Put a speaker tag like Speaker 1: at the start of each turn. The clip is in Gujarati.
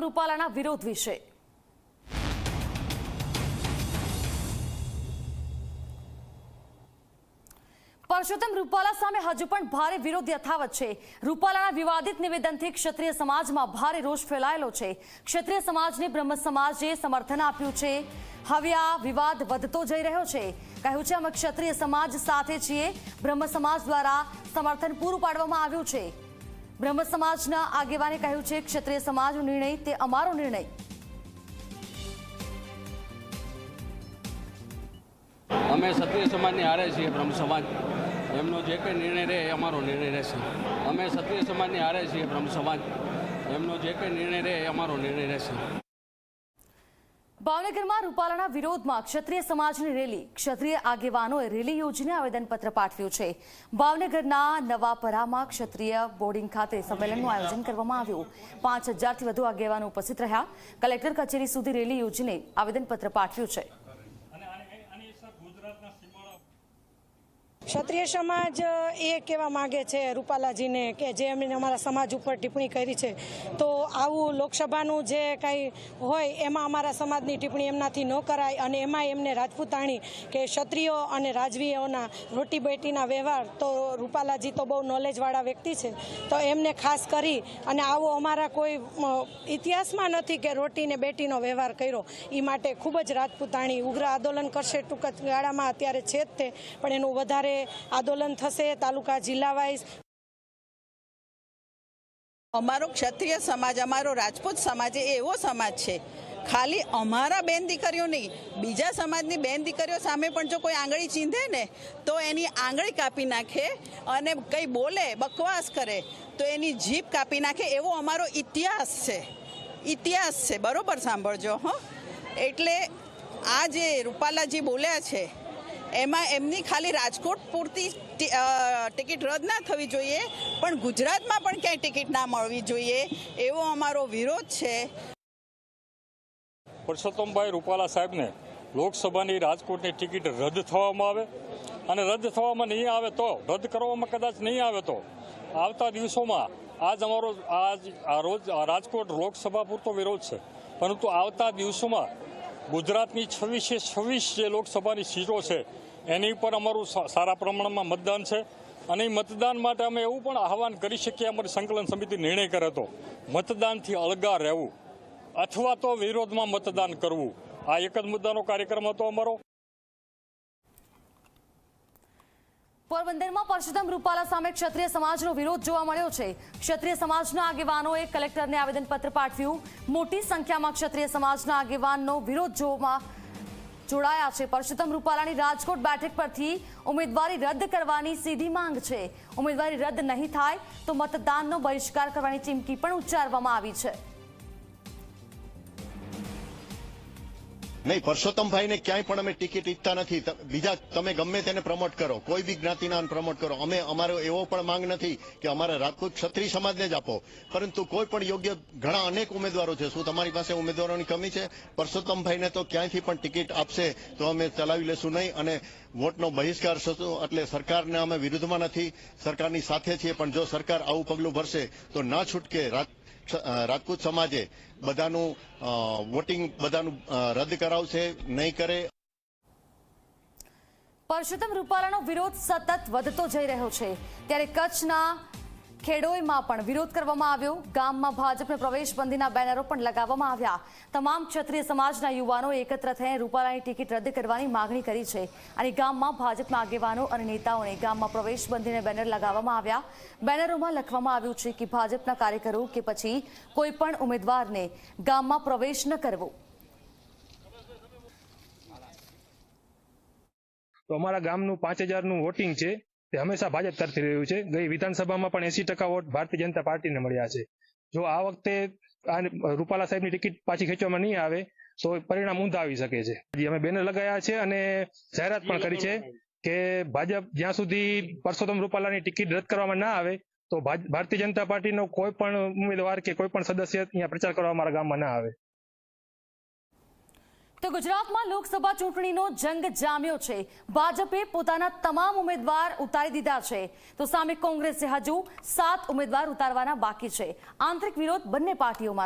Speaker 1: પરસોત્તમ રૂપાલાના વિરોધ વિશે. પરસોત્તમ રૂપાલા સામે હજુ પણ ભારે વિરોધ યથાવત છે. રૂપાલાના વિવાદિત નિવેદનથી ક્ષત્રિય સમાજમાં ભારે રોષ ફેલાયેલો છે. ક્ષત્રિય સમાજને બ્રહ્મ સમાજે સમર્થન આપ્યું છે. હવે આ વિવાદ વધતો જઈ રહ્યો છે. કહ્યું છે, અમે ક્ષત્રિય સમાજ સાથે છીએ. બ્રહ્મ સમાજ દ્વારા સમર્થન પૂરું પાડવામાં આવ્યું છે. બ્રહ્મ સમાજના આગેવાને કહ્યું છે, ક્ષત્રિય સમાજનો નિર્ણય, તે અમારો નિર્ણય.
Speaker 2: અમે ક્ષત્રિય સમાજની હારે છીએ બ્રહ્મ સમાજ. એમનો જે કંઈ નિર્ણય રહે એ અમારો નિર્ણય રહેશે. અમે ક્ષત્રિય સમાજની હારે છીએ બ્રહ્મ સમાજ. એમનો જે કંઈ નિર્ણય રહે એ અમારો નિર્ણય રહેશે.
Speaker 1: ભાવનગરમાં રૂપાલાના વિરોધમાં ક્ષત્રિય સમાજની રેલી. ક્ષત્રિય આગેવાનોએ રેલી યોજીને આવેદનપત્ર પાઠવ્યું છે. ભાવનગરના નવાપરામાં ક્ષત્રિય બોર્ડિંગ ખાતે સંમેલનનું આયોજન કરવામાં આવ્યું. પાંચ હજારથી વધુ આગેવાનો ઉપસ્થિત રહ્યા. કલેક્ટર કચેરી સુધી રેલી યોજીને આવેદનપત્ર પાઠવ્યું છે.
Speaker 3: ક્ષત્રિય સમાજ એ કહેવા માગે છે રૂપાલાજીને કે જે એમણે અમારા સમાજ ઉપર ટિપ્પણી કરી છે. તો આવું લોકસભાનું જે કાંઈ હોય, એમાં અમારા સમાજની ટિપ્પણી એમનાથી ન કરાય અને એમાં એમને રાજપૂતાણી કે ક્ષત્રિયો અને રાજવીઓના રોટી બેટીના વ્યવહાર, તો રૂપાલાજી તો બહુ નોલેજવાળા વ્યક્તિ છે. તો એમને ખાસ કરી અને આવો અમારા કોઈ ઇતિહાસમાં નથી કે રોટીને બેટીનો વ્યવહાર કર્યો. એ માટે ખૂબ જ રાજપૂતાણી ઉગ્ર આંદોલન કરશે ટૂંક ગાળામાં, અત્યારે છે જ તે, પણ એનું વધારે આંદોલન થશે, તાલુકા જિલ્લા વાઇઝ.
Speaker 4: અમારો ક્ષત્રિય સમાજ, અમારો રાજપૂત સમાજ એ એવો સમાજ છે. ખાલી અમારા બેન દીકરીઓ નહીં, બીજા સમાજની બેન દીકરીઓ સામે પણ જો કોઈ આંગળી ચીંધે ને, તો એની આંગળી કાપી નાખે અને કંઈ બોલે, બકવાસ કરે, તો એની જીભ કાપી નાખે, એવો અમારો ઇતિહાસ છે. ઇતિહાસ છે, બરોબર સાંભળજો, હો. એટલે આ જે રૂપાલાજી બોલ્યા છે એમાં એમની ખાલી રાજકોટ પૂરતી ટિકિટ રદ ના થવી જોઈએ, પણ ગુજરાતમાં પણ ક્યાંય ટિકિટ ના મળવી જોઈએ, એવો અમારો વિરોધ છે.
Speaker 5: પરસોત્તમભાઈ રૂપાલા સાહેબને લોકસભાની રાજકોટની ટિકિટ રદ થવામાં આવે, અને રદ થવામાં નહીં આવે તો, રદ કરવામાં કદાચ નહીં આવે તો, આવતા દિવસોમાં આજ અમારો, આજ રોજ રાજકોટ લોકસભા પૂરતો વિરોધ છે. પરંતુ આવતા દિવસોમાં ગુજરાતની છવ્વીસે છવ્વીસ જે લોકસભાની સીટો છે, એની ઉપર અમારું સારા પ્રમાણમાં મતદાન છે. અને એ મતદાન માટે અમે એવું પણ આહવાન કરી શકીએ, અમારી સંકલન સમિતિ નિર્ણય કરે તો મતદાનથી અળગા રહેવું. અથવા તો વિરોધમાં મતદાન કરવું. આ એક જ મુદ્દાનો કાર્યક્રમ હતો અમારો.
Speaker 1: પોરબંદરમાં પરસોત્તમ રૂપાલા સામે ક્ષત્રિય સમાજનો વિરોધ જોવા મળ્યો છે. ક્ષત્રિય સમાજના આગેવાનોએ કલેક્ટરને આવેદનપત્ર પાઠવ્યું. મોટી સંખ્યામાં ક્ષત્રિય સમાજના આગેવાનનો વિરોધ જોવામાં જોડાયા છે. પરસોત્તમ રૂપાલાની રાજકોટ બેઠક પરથી ઉમેદવારી રદ કરવાની સીધી માંગ છે. ઉમેદવારી રદ નહીં થાય તો મતદાનનો બહિષ્કાર કરવાની ચીમકી પણ ઉચ્ચારવામાં આવી છે.
Speaker 6: નહીં, પરસોત્તમભાઈને ક્યાંય પણ અમે ટિકિટ ઈચ્છતા નથી. બીજા તમે ગમે તેને પ્રમોટ કરો. કોઈ બી જ્ઞાતિના પ્રમોટ કરો. અમે અમારો એવો પણ માંગ નથી કે અમારે રાજપૂત ક્ષત્રિય સમાજને જ આપો. પરંતુ કોઈ પણ યોગ્ય ઘણા અનેક ઉમેદવારો છે. શું તમારી પાસે ઉમેદવારોની કમી છે? પરસોત્તમભાઈને તો ક્યાંયથી પણ ટિકિટ આપશે તો અમે ચલાવી લેશું નહીં અને વોટનો બહિષ્કાર થશું એટલે સરકારને અમે વિરુદ્ધમાં નથી. સરકારની સાથે છીએ પણ જો સરકાર આવું પગલું ભરશે તો ના છૂટકે રાજ- રાજપૂત સમાજે બધાનું વોટિંગ બધાનું રદ કરાવશે, નહીં કરે.
Speaker 1: પરસોત્તમ રૂપાલાનો વિરોધ સતત વધતો જઈ રહ્યો છે. ત્યારે કચ્છના ખેડોઈમાં પણ વિરોધ કરવામાં આવ્યો. ગામમાં ભાજપને પ્રવેશ બંધીના બેનરો પણ લગાવવામાં આવ્યા. તમામ ક્ષત્રિય સમાજના યુવાનો એકત્ર થઈને રૂપાલાની ટિકિટ રદ કરવાની માગણી કરી છે. અને ગામમાં ભાજપના આગેવાનો અને નેતાઓને ગામમાં પ્રવેશ બંધીને બેનર લગાવવામાં આવ્યા. બેનરોમાં લખવામાં આવ્યું છે કે ભાજપના કાર્યકરો કે પછી કોઈ પણ ઉમેદવારને ગામમાં પ્રવેશ ન કરવો.
Speaker 7: તો અમારા ગામનું પાંચ હજારનું વોટિંગ છે. તે હંમેશા ભાજપ તરફથી રહ્યું છે. ગઈ વિધાનસભામાં પણ એસી ટકા વોટ ભારતીય જનતા પાર્ટીને મળ્યા છે. જો આ વખતે આ રૂપાલા સાહેબની ટિકિટ પાછી ખેંચવામાં નહીં આવે, તો પરિણામ ઊંધા આવી શકે છે. અમે બેનર લગાયા છે અને જાહેરાત પણ કરી છે કે ભાજપ જ્યાં સુધી પરસોત્તમ રૂપાલાની ટિકિટ રદ કરવામાં ના આવે, તો ભારતીય જનતા પાર્ટીનો કોઈ પણ ઉમેદવાર કે કોઈ પણ સદસ્ય અહીંયા પ્રચાર કરવા અમારા ગામમાં ના આવે.
Speaker 1: તો ગુજરાતમાં લોકસભા ચૂંટણીનો જંગ જામ્યો છે. ભાજપે પોતાના તમામ ઉમેદવાર ઉતારી દીધા છે. તો સામે કોંગ્રેસે હજુ સાત ઉમેદવાર ઉતારવાના બાકી છે. આંતરિક વિરોધ બંને પાર્ટીઓમાં